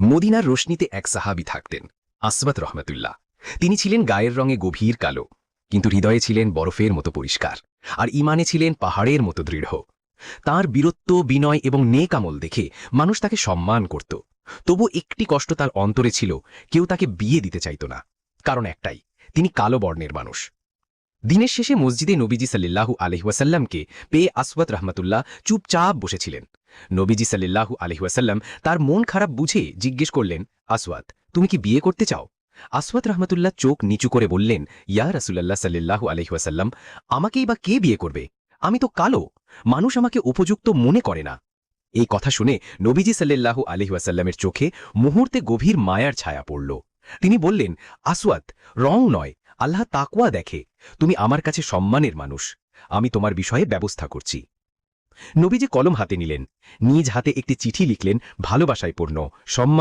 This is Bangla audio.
মদিনার রোশনিতে এক সাহাবি থাকতেন, আসবাত রহমতুল্লাহ। তিনি ছিলেন গায়ের রঙে গভীর কালো, কিন্তু হৃদয়ে ছিলেন বরফের মতো পরিষ্কার, আর ইমানে ছিলেন পাহাড়ের মতো দৃঢ়। তার বীরত্ব, বিনয় এবং নেক আমল দেখে মানুষ তাকে সম্মান করত। তবু একটি কষ্ট তার অন্তরে ছিল, কেউ তাকে বিয়ে দিতে চাইত না, কারণ একটাই, তিনি কালো বর্ণের মানুষ। দিনের শেষে মসজিদে নবীজি সাল্লাল্লাহু আলহিহাসাল্লামকে পেয়ে আসওয়াত রহমতুল্লাহ চুপচাপ বসেছিলেন। নবীজি সাল্লাল্লাহু আলহিহাসাল্লাম তার মন খারাপ বুঝে জিজ্ঞেস করলেন আসওয়াত তুমি কি বিয়ে করতে চাও? আসওয়াত রহমতুল্লাহ চোখ নিচু করে বললেন, ইয়া রাসুল্লাহ সাল্লাল্লাহু আলহিহাসাল্লাম আমাকেই বা কে বিয়ে করবে? আমি তো কালো, মানুষ আমাকে উপযুক্ত মনে করে না। এই কথা শুনে নবীজি সাল্লাল্লাহু আলহিহাসাল্লামের চোখে মুহূর্তে গভীর মায়ার ছায়া পড়ল। তিনি বললেন আসওয়াত রং নয়, আল্লাহ তাকুয়া দেখে, তুমি আমার কাছে সম্মানের মানুষ, আমি তোমার বিষয়ে ব্যবস্থা করছি। নবীজি কলম হাতে নিলেন নিজ হাতে একটি চিঠি লিখলেন ভালোবাসায় পূর্ণ সম্মান